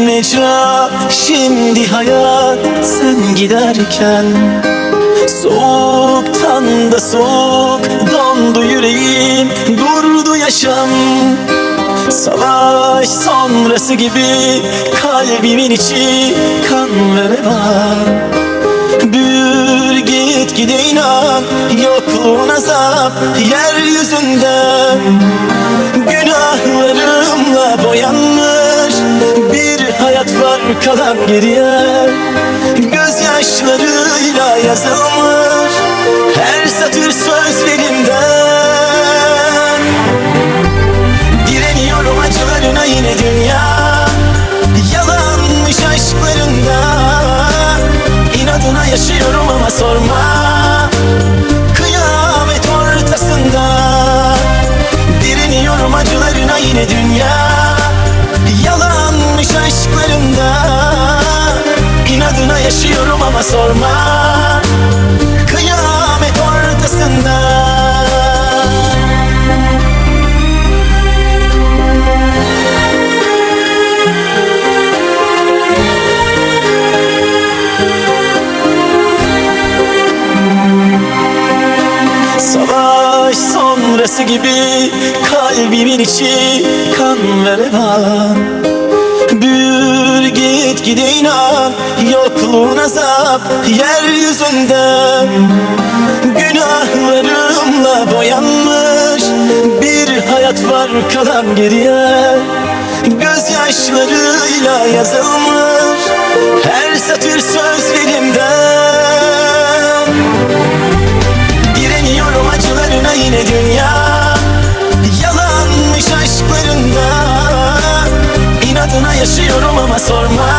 mecra. Şimdi hayat sen giderken Soğuktan da soğuk dondu yüreğim Durdu yaşam. Savaş sonrası gibi kalbimin içi kan ve revan Büyür git gide inan yokluğun azap yeryüzünde kalan geriye. Gözyaşlarıyla yazılmış yaşıyorum ama sorma. Kıyamet ortasında. Savaş sonrası gibi kalbimin içi kan ve revan Git gide inan Yokluğun azap yeryüzünde. Günahlarımla boyanmış Bir hayat var kalan geriye. Gözyaşlarıyla yazılmış Her satır söz sözlerimden Direniyorum acılarına yine dünya. Yalanmış aşklarında. İnadına yaşıyorum ama sorma.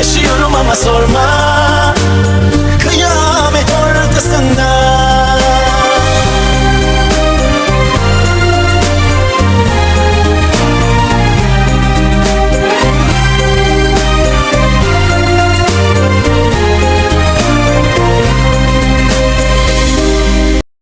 Yaşıyorum ama sorma.